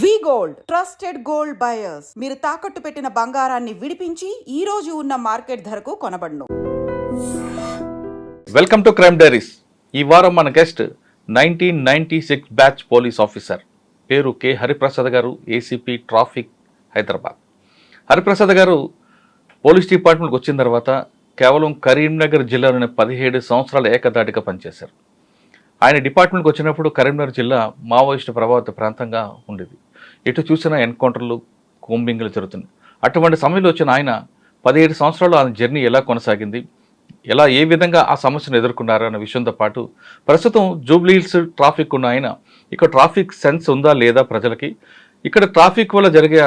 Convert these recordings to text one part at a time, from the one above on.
V gold trusted gold buyers. మీరు తాకట్టు పెట్టిన బంగారాన్ని విడిపించి ఈ రోజు ఉన్న మార్కెట్ ధరకు కొనబడును. Welcome to Crime Diaries. ఈ వారం మన guest nineteen ninety six batch police officer. పేరు K. Hariprasad garu ACP traffic Hyderabad. Hariprasad గారు పోలీస్ డిపార్ట్మెంట్కి వచ్చిన తర్వాత కేవలం కరీంనగర్ జిల్లాలోని పదిహేడు సంవత్సరాల ఏకదాటిగా పనిచేశారు. ఆయన డిపార్ట్మెంట్కి వచ్చినప్పుడు కరీంనగర్ జిల్లా మావోయిస్టు ప్రభావిత ప్రాంతంగా ఉండేది. ఎటు చూసినా ఎన్కౌంటర్లు కోంబింగ్లు జరుగుతున్నాయి. అటువంటి సమయంలో వచ్చిన ఆయన పదిహేడు సంవత్సరాలు ఆయన జర్నీ ఎలా కొనసాగింది ఎలా ఏ విధంగా ఆ సమస్యను ఎదుర్కొన్నారు అన్న విషయంతో పాటు ప్రస్తుతం జూబ్లీహిల్స్ ట్రాఫిక్ ఉన్న ఆయన ఇక్కడ ట్రాఫిక్ సెన్స్ ఉందా లేదా ప్రజలకి ఇక్కడ ట్రాఫిక్ వల్ల జరిగే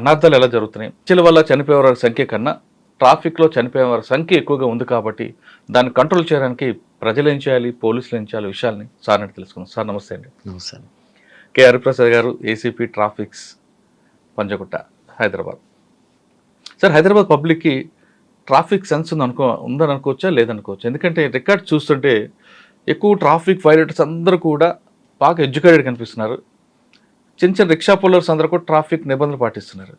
అనర్థాలు ఎలా జరుగుతున్నాయి చిల వల్ల చనిపోయేవారి సంఖ్య కన్నా ట్రాఫిక్లో చనిపోయేవారి సంఖ్య ఎక్కువగా ఉంది కాబట్టి దాన్ని కంట్రోల్ చేయడానికి ప్రజలు ఏం చేయాలి? పోలీసులు ఏం చేయాలి? విషయాల్ని సార్ అని తెలుసుకున్నాం సార్ నమస్తే అండి. Namaste K. Hariprasad garu ACP traffics Panjagutta Hyderabad. Sir Hyderabad పబ్లిక్కి ట్రాఫిక్ సెన్స్ ఉంది అనుకో ఉందని అనుకోవచ్చా లేదనుకోవచ్చు? ఎందుకంటే రికార్డ్ చూస్తుంటే ఎక్కువ ట్రాఫిక్ వైలేటర్స్ అందరూ కూడా బాగా ఎడ్యుకేటెడ్ కనిపిస్తున్నారు. చిన్న చిన్న రిక్షా పుల్లర్స్ అందరూ కూడా ట్రాఫిక్ నిబంధనలు పాటిస్తున్నారు.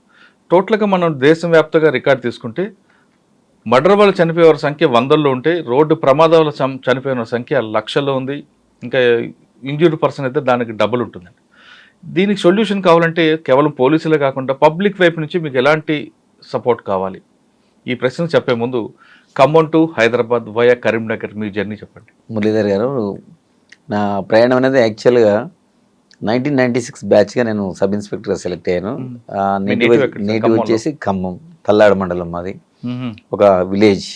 టోటల్గా మనం దేశం వ్యాప్తంగా రికార్డ్ తీసుకుంటే మర్డర్ వల్ల చనిపోయే వారి సంఖ్య వందల్లో ఉంటే రోడ్డు ప్రమాదాల చనిపోయిన సంఖ్య లక్షల్లో ఉంది. ఇంకా ఇంజ్యూర్డ్ పర్సన్ అయితే దానికి డబుల్ ఉంటుందండి. దీనికి సొల్యూషన్ కావాలంటే కేవలం పోలీసులే కాకుండా పబ్లిక్ వైపు నుంచి మీకు ఎలాంటి సపోర్ట్ కావాలి? ఈ ప్రశ్న చెప్పే ముందు ఖమ్మం టు హైదరాబాద్ వయా కరీంనగర్ మీ జర్నీ చెప్పండి. మురళీధర్ గారు నా ప్రయాణం అనేది యాక్చువల్గా నైన్టీన్ నైన్టీ సిక్స్ బ్యాచ్గా నేను సబ్ ఇన్స్పెక్టర్గా సెలెక్ట్ అయ్యాను. నేటివ్? వచ్చేసి ఖమ్మం తల్లాడు మండలం మాది. ఒక విలేజ్.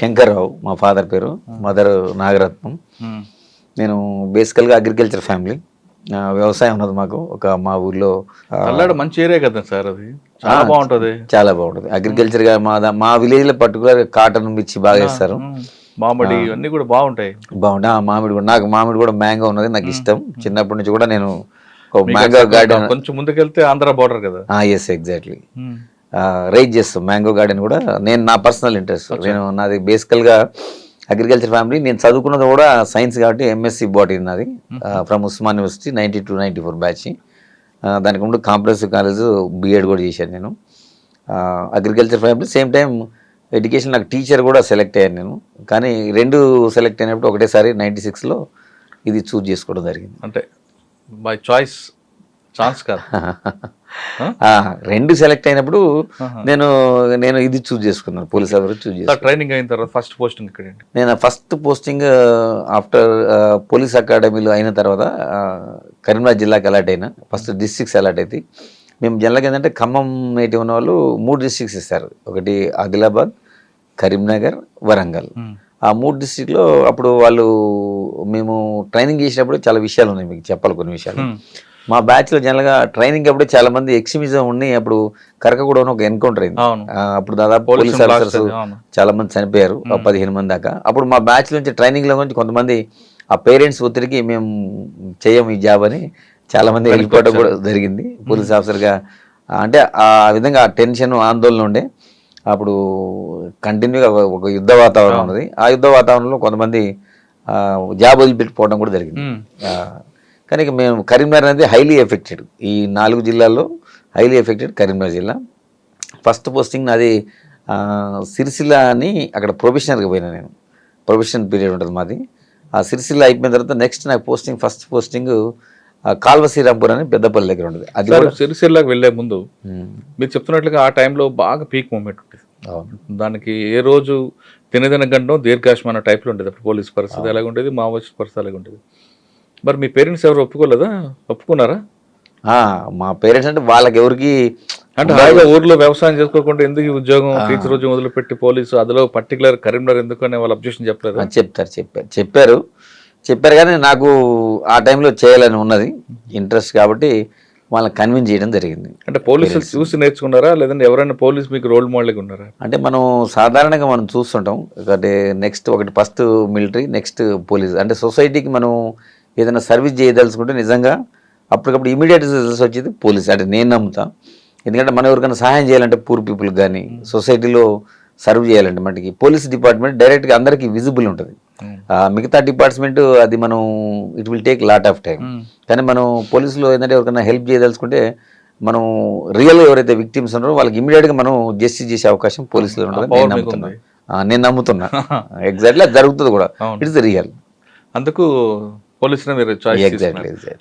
శంకర్రావు మా ఫాదర్ పేరు మదర్ నాగరత్నం. నేను బేసికల్గా అగ్రికల్చర్ ఫ్యామిలీ. వ్యవసాయం ఉన్నది మాకు. ఒక మా ఊర్లో అల్లాడ మంచి ఏరియా కదా సార్ అది. చాలా బాగుంటది. చాలా బాగుంటుంది. అగ్రికల్చర్గా మా మా విలేజ్లో పర్టికులర్ కాటన్ మిర్చి బాగా వేస్తారు. మామిడి ఇవన్నీ కూడా బాగుంటాయి. బాగుంటుంది ఆ మామిడి కూడా. నాకు మామిడి కూడా మ్యాంగో ఉన్నది. నాకు ఇష్టం. చిన్నప్పటి నుంచి కూడా నేను మ్యాంగో గార్డెన్ కొంచెం ముందుకెళ్తే ఆంధ్ర బార్డర్ కదా. ఎస్ ఎగ్జాక్ట్లీ రైజ్ చేస్తాం. మ్యాంగో గార్డెన్ కూడా నేను నా పర్సనల్ ఇంట్రెస్ట్ నేను నాది బేసికల్గా అగ్రికల్చర్ ఫ్యామిలీ నేను చదువుకున్నది కూడా సైన్స్ కాబట్టి ఎంఎస్సి బాటనీ నాది. From Osman university ninety two ninety four batch దానికి ముందు కాంప్రహెన్సివ్ కాలేజ్ బీఎడ్ కూడా చేశాను నేను. Agriculture family same time education నాకు టీచర్ కూడా సెలెక్ట్ అయ్యాను నేను. కానీ రెండు సెలెక్ట్ అయినప్పుడు ఒకటేసారి నైంటీ సిక్స్లో ఇది చూజ్ చేసుకోవడం జరిగింది. అంటే బై చాయిస్ ఛాన్స్ కాదు. రెండు సెలెక్ట్ అయినప్పుడు నేను నేను ఇది చూజ్ చేసుకున్నాను పోలీస్ ఆఫీసర్ చూజ్ చేసుకున్నాను. ట్రైనింగ్ అయిన తర్వాత ఫస్ట్ పోస్టింగ్ ఇక్కడ నేను ఫస్ట్ పోస్టింగ్ ఆఫ్టర్ పోలీస్ అకాడమీలో అయిన తర్వాత కరీంనగర్ జిల్లాకి అలాట్ అయినా ఫస్ట్ డిస్ట్రిక్ట్స్ అలాట్ అయితే మేము జనరల్గా ఏంటంటే ఖమ్మం నేటివ్ ఉన్న వాళ్ళు మూడు డిస్ట్రిక్ట్స్ ఇస్తారు. ఒకటి ఆదిలాబాద్ కరీంనగర్ వరంగల్. ఆ మూడు డిస్ట్రిక్ట్లో అప్పుడు వాళ్ళు మేము ట్రైనింగ్ చేసినప్పుడు చాలా విషయాలు ఉన్నాయి మీకు చెప్పాలి కొన్ని విషయాలు. మా బ్యాచ్లో జనరల్గా ట్రైనింగ్ అప్పుడు చాలా మంది ఎక్స్ట్రీమిజం ఉండి అప్పుడు కరకగూడలో ఒక ఎన్కౌంటర్ అయింది. అప్పుడు దాదాపు పోలీస్ ఆఫీసర్స్. చాలా మంది చనిపోయారు పదిహేను మంది దాకా. అప్పుడు మా బ్యాచ్ నుంచి ట్రైనింగ్లో నుంచి కొంతమంది ఆ పేరెంట్స్ ఒత్తిడికి మేము చేయము ఈ జాబ్ అని చాలా మంది వెళ్ళిపోవడం కూడా జరిగింది. పోలీస్ ఆఫీసర్గా ఆ, అంటే ఆ విధంగా ఆ టెన్షన్ ఆందోళన ఉండే. అప్పుడు కంటిన్యూగా ఒక యుద్ధ వాతావరణం ఉన్నది. ఆ యుద్ధ వాతావరణంలో కొంతమంది ఆ, జాబ్ వదిలిపెట్టిపోవడం కూడా జరిగింది. కానీ మేము కరీంనగర్ అనేది హైలీ ఎఫెక్టెడ్ ఈ నాలుగు జిల్లాల్లో హైలీ ఎఫెక్టెడ్ కరీంనగర్ జిల్లా. ఫస్ట్ పోస్టింగ్ నాది సిరిసిల్ల అని అక్కడ ప్రొఫెషనల్గా పోయినా నేను. ప్రొఫెషనల్ పీరియడ్ ఉంటుంది మాది. ఆ సిరిసిల్ల అయిపోయిన తర్వాత నెక్స్ట్ నాకు posting first posting Kalva Srirampur అని పెద్దపల్లి దగ్గర ఉంటుంది. అది సిరిసిల్లాకి వెళ్ళే ముందు మ్మ్. మీరు చెప్తున్నట్లుగా ఆ టైంలో బాగా పీక్ మూమెంట్ ఉంటుంది. దానికి ఏ రోజు తినదిన గంటం దీర్ఘాశ్మన టైప్లో ఉండేది అప్పుడు. పోలీస్ పరిస్థితి ఎలాగ ఉండేది మావోయిస్ట్ పరిస్థితి ఎలాగ ఉండేది మరి మీ పేరెంట్స్ ఎవరు ఒప్పుకోలేదా? ఒప్పుకున్నారా? మా పేరెంట్స్ అంటే వాళ్ళకి ఎవరికి అంటే హాయిగా ఊర్లో వ్యవసాయం చేసుకోకుండా ఎందుకు ఉద్యోగం టీచర్ ఉద్యోగం వదిలిపెట్టి పోలీసు అందులో పర్టికులర్ కరీంనగర్ ఎందుకు అనే వాళ్ళు అబ్జెక్షన్ చెప్పలేదు? చెప్తారు చెప్పారు. చెప్పారు. చెప్పారు కానీ నాకు ఆ టైంలో చేయాలని ఉన్నది. ఇంట్రెస్ట్ కాబట్టి వాళ్ళని కన్విన్స్ చేయడం జరిగింది. అంటే పోలీసులు చూసి నేర్చుకున్నారా? లేదంటే ఎవరైనా పోలీస్ మీకు రోల్ మోడల్గా ఉన్నారా? అంటే మనం సాధారణంగా మనం చూస్తుంటాం. అంటే నెక్స్ట్ ఒకటి ఫస్ట్ మిలిటరీ నెక్స్ట్ పోలీస్ అంటే సొసైటీకి మనం ఏదైనా సర్వీస్ చేయదలుచుకుంటే నిజంగా అప్పటికప్పుడు ఇమీడియట్ రిజల్ట్స్ వచ్చేది పోలీస్. అంటే నేను నమ్ముతా. ఎందుకంటే మనం ఎవరికైనా సహాయం చేయాలంటే పూర్ పీపుల్కి కానీ సొసైటీలో సర్వ్ చేయాలంటే మనకి పోలీస్ డిపార్ట్మెంట్ డైరెక్ట్గా అందరికీ విజిబుల్ ఉంటుంది. ఆ, మిగతా డిపార్ట్మెంట్ అది మనం it will take lot of time కానీ మనం పోలీసులో ఏంటంటే ఎవరికైనా హెల్ప్ చేయదలుచుకుంటే మనం రియల్ ఎవరైతే విక్టిమ్స్ ఉన్నారో వాళ్ళకి ఇమీడియట్గా మనం జస్టిస్ చేసే అవకాశం పోలీసులో ఉంటుంది power నేను నమ్ముతున్నా. నేను నమ్ముతున్నా. ఎగ్జాక్ట్లీ అది జరుగుతుంది కూడా. ఇట్స్ రియల్ అందుకు పోలీసులు మీరు చాయిస్.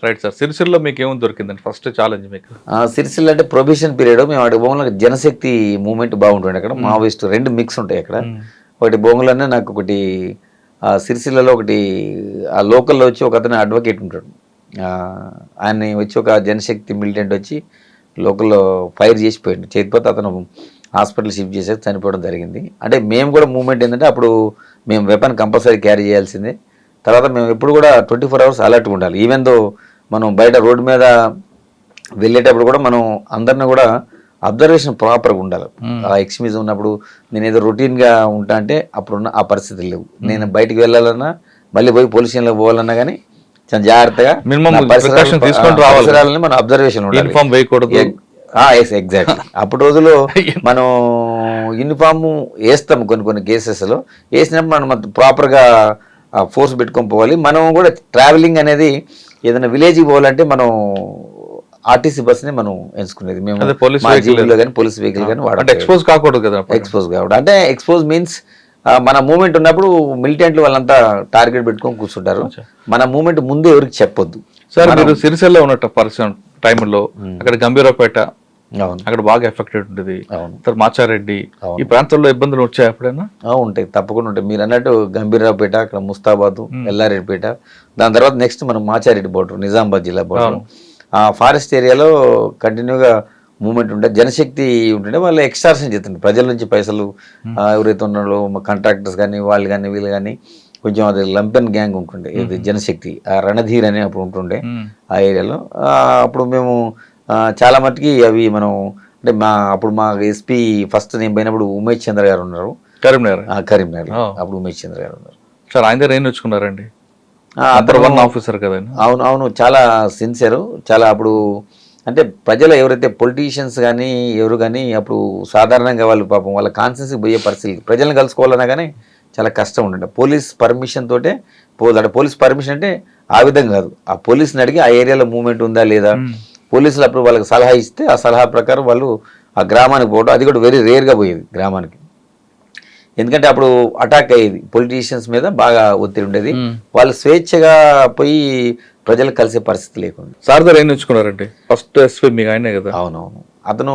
రైట్ సార్ సిరిసిల్లో మీకు ఏముంది దొరికిందండి? ఫస్ట్ ఛాలెంజ్ మీకు. సిరిసిల్ల అంటే ప్రొబిషన్ పీరియడ్ మేము బొమ్మల జనశక్తి మూమెంట్ బాగుంటుంది అక్కడ. మావోయిస్ట్ రెండు మిక్స్ ఉంటాయి అక్కడ. ఒకటి బొమ్మలోనే నాకు ఒకటి ఆ, సిరిసిల్లలో ఒకటి ఆ లోకల్లో వచ్చి ఒక అతను అడ్వకేట్ ఉంటాడు. ఆ, ఆయన్ని వచ్చి ఒక జనశక్తి మిలిటెంట్ వచ్చి లోకల్లో ఫైర్ చేసి పోయిండు. చేతిపోతే అతను హాస్పిటల్ షిఫ్ట్ చేసాక చనిపోవడం జరిగింది. అంటే మేము కూడా మూమెంట్ ఏంటంటే అప్పుడు మేము వెపన్ కంపల్సరీ క్యారీ చేయాల్సిందే. తర్వాత మేము ఎప్పుడు కూడా ట్వంటీ ఫోర్ అవర్స్ అలర్ట్గా ఉండాలి. ఈవెన్ దో మనం బయట రోడ్డు మీద వెళ్ళేటప్పుడు కూడా మనం అందరిని కూడా అబ్జర్వేషన్ ప్రాపర్గా ఉండాలి. ఆ ఎక్స్ట్రీమిజం ఉన్నప్పుడు నేను ఏదో రొటీన్గా ఉంటా అంటే అప్పుడున్న ఆ పరిస్థితులు లేవు. నేను బయటికి వెళ్ళాలన్నా మళ్ళీ పోయి పోలీస్ స్టేషన్లో పోవాలన్నా కానీ చాలా జాగ్రత్తగా. పరిసరాలని మనం అబ్జర్వేషన్ ఉండాలి. యూనిఫామ్ వేయకూడదు. ఎస్ ఎగ్జాక్ట్లీ అప్పుడు రోజుల్లో మనం యూనిఫామ్ వేస్తాం కొన్ని కొన్ని కేసెస్లో వేసినప్పుడు మనం ప్రాపర్గా ఫోర్స్ పెట్టుకొని పోవాలి. మనం కూడా ట్రావెలింగ్ అనేది ఏదైనా విలేజ్కి పోవాలంటే మనం ఆర్టీసీ బస్ని మనం ఎంచుకునేది. మేము. జీబులో కానీ పోలీస్ వెహికల్ కానీ వాడాలి ఎక్స్పోజ్ కాకూడదు కదా. ఎక్స్పోజ్ కావడం అంటే ఎక్స్పోజ్ మీన్స్ మన మూమెంట్ ఉన్నప్పుడు మిలిటెంట్లు వాళ్ళంతా టార్గెట్ పెట్టుకొని కూర్చుంటారు. మన మూమెంట్ ముందు ఎవరికి చెప్పొద్దు. సార్ మీరు సిరిసిల్లో ఉన్నట్టు పర్సన్ టైంలో అక్కడ గంభీరపేట అక్కడ బాగా ఎఫెక్టెడ్ ఉంటుంది. అవును. తర్వాత మాచారెడ్డి. ఈ ప్రాంతంలో ఇబ్బందులు వచ్చాయి ఎప్పుడైనా? ఉంటాయి. తప్పకుండా ఉంటాయి. మీరు అన్నట్టు గంభీరావుపేట అక్కడ ముస్తాబాదు ఎల్లారెడ్డిపేట. దాని తర్వాత నెక్స్ట్ మనం మాచారెడ్డి బోర్డర్ నిజామాబాద్ జిల్లా బోర్డర్ ఆ ఫారెస్ట్ ఏరియాలో కంటిన్యూగా మూమెంట్ ఉంటే జనశక్తి ఉంటుంటే వాళ్ళు ఎక్స్ట్రాక్షన్ చేస్తుంటారు. ప్రజల నుంచి పైసలు ఎవరైతే ఉన్నారో కాంట్రాక్టర్స్ కానీ వాళ్ళు కానీ వీళ్ళు కానీ కొంచెం అది లంపెన్ గ్యాంగ్ ఉంటుండే. ఇది జనశక్తి ఆ రణధీర్ అని అప్పుడు ఉంటుండే. ఆ ఏరియాలో అప్పుడు మేము చాలా మట్టుకి అవి మనం అంటే మా అప్పుడు మా ఎస్పీ ఫస్ట్ నేను పోయినప్పుడు ఉమేష్ చంద్ర గారు ఉన్నారు. కరీంనగర్ కరీంనగర్. అప్పుడు ఉమేష్ చంద్ర గారు ఉన్నారు. సార్ ఆయన దగ్గర ఏం నేర్చుకున్నారండి? అతను వన్ ఆఫీసర్ కదా. అవును అవును చాలా సిన్సియర్ చాలా అప్పుడు అంటే ప్రజలు ఎవరైతే పొలిటీషియన్స్ కానీ ఎవరు కానీ అప్పుడు సాధారణంగా వాళ్ళు పాపం వాళ్ళ కాన్సెన్స్కి పోయే పరిస్థితి ప్రజలను కలుసుకోవాలన్నా కానీ చాలా కష్టం ఉండండి పోలీస్ పర్మిషన్ తోటే పోదు అంటే పోలీస్ పర్మిషన్ అంటే ఆ విధంగా కాదు. ఆ పోలీస్ని అడిగి ఆ ఏరియాలో మూవ్మెంట్ ఉందా లేదా? పోలీసులు అప్పుడు వాళ్ళకి సలహా ఇస్తే ఆ సలహా ప్రకారం వాళ్ళు ఆ గ్రామానికి పోవడం అది కూడా వెరీ రేర్గా పోయేది గ్రామానికి. ఎందుకంటే అప్పుడు అటాక్ అయ్యేది. పొలిటీషియన్స్ మీద బాగా ఒత్తిడి ఉండేది. వాళ్ళు స్వేచ్ఛగా పోయి ప్రజలకు కలిసే పరిస్థితి లేకుండా సార్ దగ్గర ఏం నేర్చుకున్నారండి? ఫస్ట్ ఎస్పీ మీకు ఆయనే కదా? అవునవును. అతను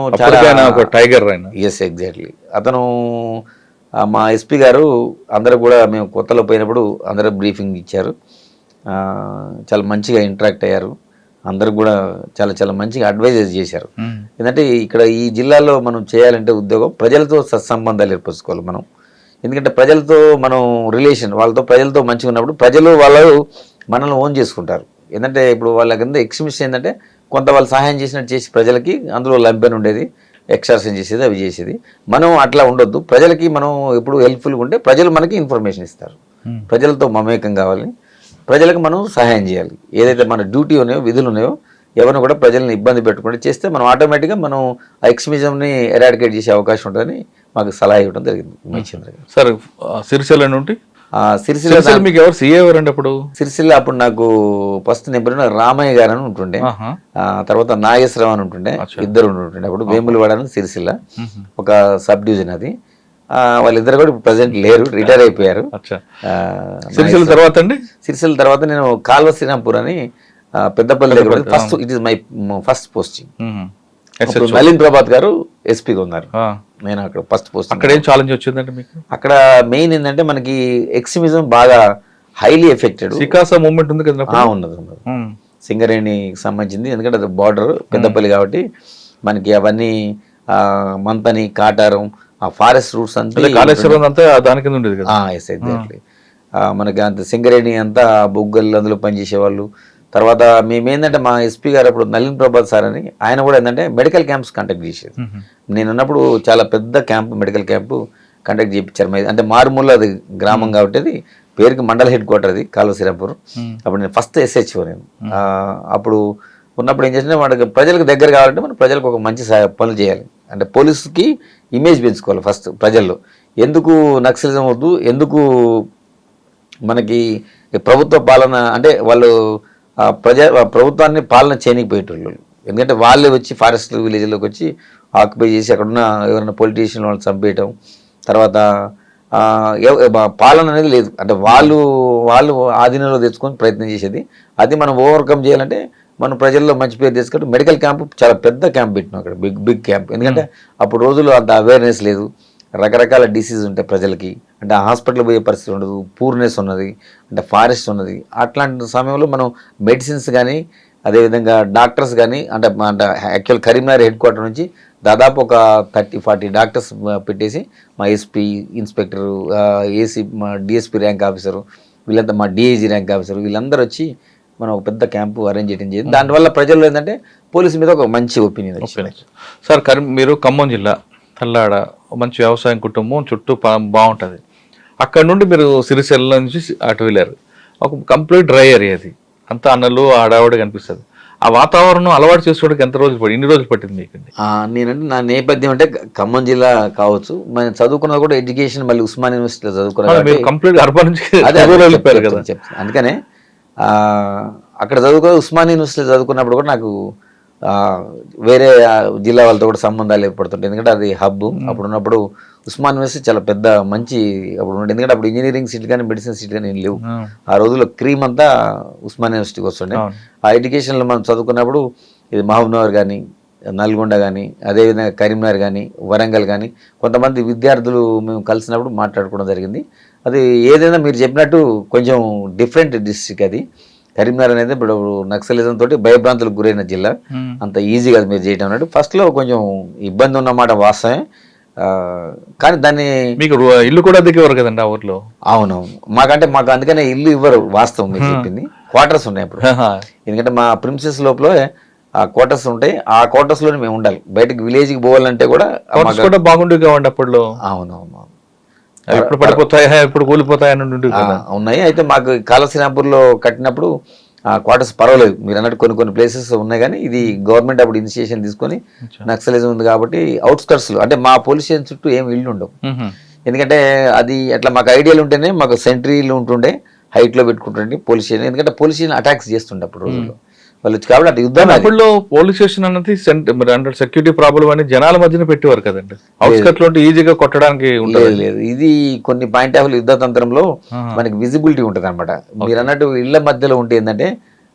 ఒక టైగర్ ఆయన. ఎస్ ఎగ్జాక్ట్లీ అతను మా ఎస్పీ గారు అందరూ కూడా మేము కొత్తలో పోయినప్పుడు అందరూ బ్రీఫింగ్ ఇచ్చారు. ఆ, చాలా మంచిగా ఇంటరాక్ట్ అయ్యారు. అందరూ కూడా చాలా చాలా మంచిగా అడ్వైజెస్ చేశారు. ఎందుకంటే ఇక్కడ ఈ జిల్లాలో మనం చేయాలంటే ఉద్యోగం ప్రజలతో సత్సంబంధాలు ఏర్పరచుకోవాలి మనం. ఎందుకంటే ప్రజలతో మనం రిలేషన్ వాళ్ళతో ప్రజలతో మంచిగా ఉన్నప్పుడు ప్రజలు వాళ్ళు మనల్ని ఓన్ చేసుకుంటారు. ఏంటంటే ఇప్పుడు వాళ్ళ కింద ఎక్స్ట్రీమిస్ట్ ఏంటంటే కొంత వాళ్ళు సహాయం చేసినట్టు చేసి ప్రజలకి అందులో లంపెన్ ఉండేది ఎక్స్ట్రాక్షన్ చేసేది అవి చేసేది. మనం అట్లా ఉండొద్దు. ప్రజలకి మనం ఎప్పుడు హెల్ప్ఫుల్గా ఉంటే ప్రజలు మనకి ఇన్ఫర్మేషన్ ఇస్తారు. ప్రజలతో మమేకం కావాలి. ప్రజలకు మనం సహాయం చేయాలి. ఏదైతే మన డ్యూటీ ఉన్నాయో విధులు ఉన్నాయో ఎవరిని కూడా ప్రజల్ని ఇబ్బంది పెట్టకుండా చేస్తే మనం ఆటోమేటిక్గా మనం ఆ ఎక్స్ట్రీమిజంని ఎరాడికేట్ చేసే అవకాశం ఉంటుందని మాకు సలహా ఇవ్వడం జరిగింది ఉమేష్ చంద్ర గారు. సార్ సిరిసిల్ల నుండి? సిరిసిల్ల మీకు ఎవరు సీఏ ఎవరండి అప్పుడు? సిరిసిల్ల అప్పుడు నాకు ఫస్ట్ నేను రామయ్య గారు అని ఉంటుండే. తర్వాత నాగేశ్వరరావు అని ఉంటుండే. ఇద్దరు ఉంటుండే అప్పుడు వేములవాడ అని సిరిసిల్ల. ఒక సబ్ డివిజన్ అది. వాళ్ళిద్దరు కూడా ప్రజెంట్ లేరు రిటైర్ అయిపోయారు. సిరిసిల్ల తర్వాత అండి? సిరిసిల్ల తర్వాత నేను కాల్వ శ్రీరాంపూర్ అని పెద్దపల్లి దగ్గర first it is my first posting Nalin Prabhat garu ఎస్పీగా ఉన్నారు. నేను అక్కడ ఫస్ట్ పోస్టింగ్ అక్కడ ఏం ఛాలెంజ్ వచ్చిందండి మీకు? అక్కడ మెయిన్ ఏంటంటే మనకి ఎక్స్ట్రీమిజం బాగా హైలీ ఎఫెక్టెడ్ సికాసా మూమెంట్ ఉంది కదా? ఉన్నది ఉన్నది. సింగరేణికి సంబంధించింది. ఎందుకంటే అది బార్డర్ పెద్దపల్లి కాబట్టి మనకి అవన్నీ మంతని కాటారం ఆ ఫారెస్ట్ రూట్స్ అంతా కాళేశ్వరం అంతా దాని కింద ఉండేది కదా? ఎస్ ఎగ్జాక్ట్లీ మనకి అంత సింగరేణి అంతా బొగ్గలు అందులో పనిచేసేవాళ్ళు. తర్వాత మేమేంటంటే మా ఎస్పీ గారు అప్పుడు నలిన్ ప్రభాత్ సార్ అని ఆయన కూడా ఏంటంటే మెడికల్ క్యాంప్స్ కండక్ట్ చేసేది. నేను ఉన్నప్పుడు చాలా పెద్ద క్యాంప్ మెడికల్ క్యాంపు కండక్ట్ చేయించారు అంటే మారుమూల అది గ్రామం కాబట్టి అది పేరుకి మండల హెడ్ క్వార్టర్ అది కాలువ. అప్పుడు నేను ఫస్ట్ ఎస్హెచ్ఓ నేను. అప్పుడు ఉన్నప్పుడు ఏం చేసినా వాడికి ప్రజలకు దగ్గర కావాలంటే మనం ప్రజలకు ఒక మంచి పనులు చేయాలి. అంటే పోలీసుకి ఇమేజ్ పెంచుకోవాలి ఫస్ట్ ప్రజల్లో. ఎందుకు నక్సలిజం వద్దు? ఎందుకు మనకి ప్రభుత్వ పాలన అంటే వాళ్ళు ప్రజా ప్రభుత్వాన్ని పాలన చేయనీకపోయేటోళ్ళు. ఎందుకంటే వాళ్ళే వచ్చి ఫారెస్ట్ విలేజ్లోకి వచ్చి ఆక్యుపై చేసి అక్కడున్న ఎవరైనా పొలిటీషియన్ వాళ్ళని చంపేయటం తర్వాత పాలన అనేది లేదు. అంటే వాళ్ళు వాళ్ళు ఆధీనంలో తెచ్చుకొని ప్రయత్నం చేసేది. అది మనం ఓవర్కమ్ చేయాలంటే మనం ప్రజల్లో మంచి పేరు తీసుకుంటే మెడికల్ క్యాంప్ చాలా పెద్ద క్యాంప్ పెట్టినాం అక్కడ. Big big camp. ఎందుకంటే అప్పుడు రోజులు అంత అవేర్నెస్ లేదు. రకరకాల డిసీజ్ ఉంటాయి ప్రజలకి. అంటే హాస్పిటల్ పోయే పరిస్థితి ఉండదు. పూర్నెస్ ఉన్నది. అంటే ఫారెస్ట్ ఉన్నది. అట్లాంటి సమయంలో మనం మెడిసిన్స్ కానీ అదేవిధంగా డాక్టర్స్ కానీ అంటే అంటే యాక్చువల్ కరీంనగర్ హెడ్ క్వార్టర్ నుంచి దాదాపు ఒక థర్టీ ఫార్టీ డాక్టర్స్ పెట్టేసి మా ఎస్పీ ఇన్స్పెక్టర్ ఏసీ మా డిఎస్పీ ర్యాంక్ ఆఫీసరు వీళ్ళంతా మా డిఐజీ ర్యాంక్ ఆఫీసర్ వీళ్ళందరూ వచ్చి మనం ఒక పెద్ద క్యాంపు అరేంజ్ చేయడం జరిగింది. దానివల్ల ప్రజల్లో ఏంటంటే పోలీసు మీద ఒక మంచి ఒపీనియన్ సార్ కరీం మీరు ఖమ్మం జిల్లా తల్లాడ మంచి వ్యవసాయం కుటుంబం చుట్టూ బాగుంటది. అక్కడ నుండి మీరు సిరిసిల్ల నుంచి అటు వెళ్ళారు. ఒక కంప్లీట్ డ్రై ఏరియా అది. అంతా అన్నలు ఆడావిడ కనిపిస్తుంది. ఆ వాతావరణం అలవాటు చేసుకోవడానికి ఎంత రోజులు పడి ఇన్ని రోజులు పట్టింది మీకు నేనంటే నా నేపథ్యం అంటే ఖమ్మం జిల్లా కావచ్చు. మనం చదువుకున్నది కూడా ఎడ్యుకేషన్ మళ్ళీ ఉస్మాన్ యూనివర్సిటీలో చదువుకున్నాను కంప్లీట్ అర్బన్ నుంచి. అందుకనే అక్కడ చదువుకో ఉస్మాన్ యూనివర్సిటీలో చదువుకున్నప్పుడు కూడా నాకు వేరే జిల్లా వాళ్ళతో కూడా సంబంధాలు ఏర్పడుతుంటాయి. ఎందుకంటే అది హబ్. అప్పుడు ఉన్నప్పుడు ఉస్మాన్ యూనివర్సిటీ చాలా పెద్ద మంచి అప్పుడు ఉండే. ఎందుకంటే అప్పుడు ఇంజనీరింగ్ సీట్ కానీ మెడిసిన్ సీట్ కానీ ఏం లేవు. ఆ. రోజుల్లో క్రీమ్ అంతా ఉస్మాన్ యూనివర్సిటీకి వస్తుండే. ఆ ఎడ్యుకేషన్లో మనం చదువుకున్నప్పుడు ఇది మహబూబ్నగర్ కానీ నల్గొండ కానీ అదేవిధంగా కరీంనగర్ కానీ వరంగల్ కానీ కొంతమంది విద్యార్థులు మేము కలిసినప్పుడు మాట్లాడుకోవడం జరిగింది. అది ఏదైనా మీరు చెప్పినట్టు కొంచెం డిఫరెంట్ డిస్ట్రిక్ట్ అది. కరీంనగర్ అనేది ఇప్పుడు నక్సలిజం తోటి భయభ్రాంతులకు గురైన జిల్లా. అంత ఈజీ కాదు మీరు చేయటం అన్నట్టు. ఫస్ట్లో కొంచెం ఇబ్బంది ఉన్నమాట వాస్తవమే. ఆ, కానీ దాన్ని మీకు ఇల్లు కూడా దిగేవారు కదండి ఆ ఊర్లో? అవునవును మాకంటే మాకు అందుకనే ఇల్లు ఇవ్వరు వాస్తవం మీరు చెప్పింది. క్వార్టర్స్ ఉన్నాయి ఇప్పుడు. ఎందుకంటే మా ప్రిన్సెస్ లోపల ఆ క్వార్టర్స్ ఉంటాయి. ఆ క్వార్టర్స్లోనే మేము ఉండాలి. బయటకు విలేజ్కి పోవాలంటే కూడా బాగుండేవి కావండి అప్పట్లో? అవునవును అవి ఎప్పుడు పడిపోతాయా? ఎప్పుడు కూలిపోతాయా అని ఉండేవి ఆ, కదా ఉన్నాయి. అయితే మాకు కాళశ్రీనాపూర్లో కట్టినప్పుడు ఆ క్వార్టర్స్ పర్వాలేదు. మీరు అన్నట్టు కొన్ని కొన్ని ప్లేసెస్ ఉన్నాయి కానీ ఇది గవర్నమెంట్ అప్పుడు ఇనిషియేషన్ తీసుకొని నక్సలిజం ఉంది కాబట్టి outskirts లో అంటే మా పోలీస్ స్టేషన్ చుట్టూ ఏం ఇల్లు ఉండవు. ఎందుకంటే అది అట్లా మాకు ఐడియాలు ఉంటేనే మాకు సెంట్రీలు ఉంటుండే height లో పెట్టుకుంటుండే పోలీస్ స్టేషన్ ఎందుకంటే పోలీస్ స్టేషన్ అటాక్స్ చేస్తుండే అప్పుడు రోజుల్లో. వాళ్ళు కాబట్టి అటు యుద్ధం. అప్పట్లో పోలీస్ స్టేషన్ అన్నది మరి అంటే సెక్యూరిటీ ప్రాబ్లం అని జనాల మధ్యన పెట్టేవారు కదండి. అవుట్స్కట్లో ఈజీగా కొట్టడానికి ఉండదు లేదు ఇది కొన్ని పాయింట్ ఆఫ్ యుద్ధ తంత్రంలో. మనకి విజిబిలిటీ ఉంటుంది అనమాట మీరు అన్నట్టు ఇళ్ళ మధ్యలో ఉంటే ఏంటంటే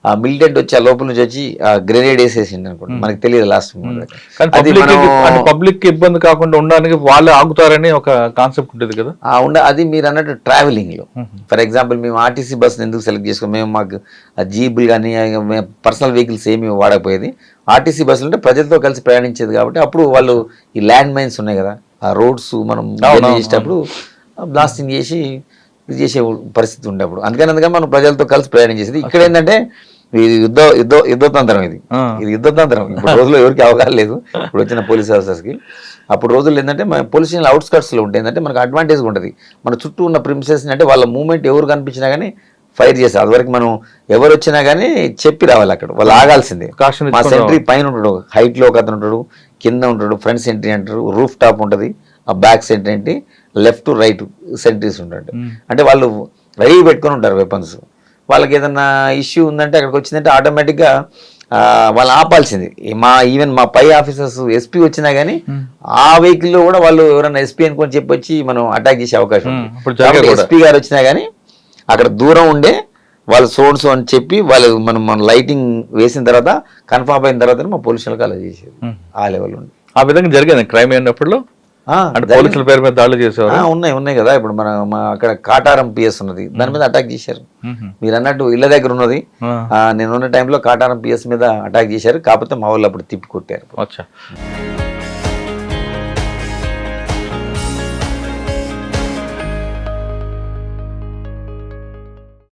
ఆ మిలిటెంట్ వచ్చి ఆ లోపల నుంచి వచ్చి ఆ గ్రెనేడ్ వేసేసింది అనుకోండి మనకి తెలియదు లాస్ట్ అది. పబ్లిక్ ఇబ్బంది కాకుండా ఉండడానికి వాళ్ళే ఆగుతారని ఒక కాన్సెప్ట్ ఉంటుంది కదా? ఉండ అది మీరు అన్నట్టు ట్రావెలింగ్లో. ఫర్ ఎగ్జాంపుల్ మేము ఆర్టీసీ బస్ ఎందుకు సెలెక్ట్ చేసుకో మేము మాకు జీబులు కానీ పర్సనల్ వెహికల్స్ ఏమి వాడకపోయేది. ఆర్టీసీ బస్సులు అంటే ప్రజలతో కలిసి ప్రయాణించేది కాబట్టి అప్పుడు వాళ్ళు ఈ ల్యాండ్ మైన్స్ ఉన్నాయి కదా ఆ రోడ్స్ మనం చేసేటప్పుడు బ్లాస్టింగ్ చేసి ఇది చేసే పరిస్థితి ఉండే అప్పుడు అందుకని అందుకని మనం ప్రజలతో కలిసి ప్రయాణం చేసేది. ఇక్కడ ఏంటంటే ఇది యుద్ధ యుద్ధ యుద్ధతంత్రం ఇది. ఇది యుద్ధతంత్రం. ఇప్పుడు రోజుల్లో ఎవరికి అవగాహన లేదు. ఇప్పుడు వచ్చిన పోలీస్ ఆఫీసర్స్కి. అప్పుడు రోజుల్లో ఏంటంటే మన పోలీస్ స్టేషన్ అవుట్స్కట్స్లో ఉంటాయి ఏంటంటే మనకు అడ్వాంటేజ్ ఉంటుంది. మన చుట్టూ ఉన్న ప్రిన్సెస్ అంటే వాళ్ళ మూమెంట్ ఎవరు కనిపించినా కానీ ఫైర్ చేస్తారు. అదివరకు మనం ఎవరు వచ్చినా కానీ చెప్పి రావాలి అక్కడ. వాళ్ళు ఆగాల్సిందే. మా సెంట్రీ పైన ఉంటాడు. హైట్లో ఒక అతను ఉంటాడు. కింద ఉంటాడు. ఫ్రంట్ సెంట్రీ అంటారు. రూఫ్ టాప్ ఉంటుంది. ఆ బ్యాక్ సెంట్రీ ఏంటి? లెఫ్ట్ రైట్ సెంట్రీస్ ఉంటాడు అంటే వాళ్ళు రెడీ పెట్టుకొని ఉంటారు వెపన్స్ వాళ్ళకి ఏదన్నా ఇష్యూ ఉందంటే అక్కడికి వచ్చిందంటే ఆటోమేటిక్గా వాళ్ళు ఆపాల్సింది. మా ఈవెన్ మా పై ఆఫీసర్స్ ఎస్పీ వచ్చినా కానీ ఆ వెహికల్లో కూడా వాళ్ళు ఎవరైనా ఎస్పీ అనుకొని చెప్పి వచ్చి మనం అటాక్ చేసే అవకాశం ఉంది. ఎస్పీ గారు వచ్చినా కానీ అక్కడ దూరం ఉండే వాళ్ళు సోన్స్ అని చెప్పి వాళ్ళు మనం మన లైటింగ్ వేసిన తర్వాత కన్ఫర్మ్ అయిన తర్వాత మా పోలీసులకు అలా చేసేది. ఆ లెవెల్ ఉండి. ఆ విధంగా జరిగింది క్రైమ్ అయినప్పుడు అంటే. పోలీసుల పేరు మీద దాడులు చేసేవారు? ఉన్నాయి ఉన్నాయి కదా. ఇప్పుడు మన అక్కడ కాటారం పిఎస్ ఉన్నది. దాని మీద అటాక్ చేశారు. మీరు అన్నట్టు ఇళ్ళ దగ్గర ఉన్నది. నేను ఉన్న టైంలో కాటారం పిఎస్ మీద అటాక్ చేశారు. కాకపోతే మా వాళ్ళు అప్పుడు తిప్పి కొట్టారు. అచ్చా.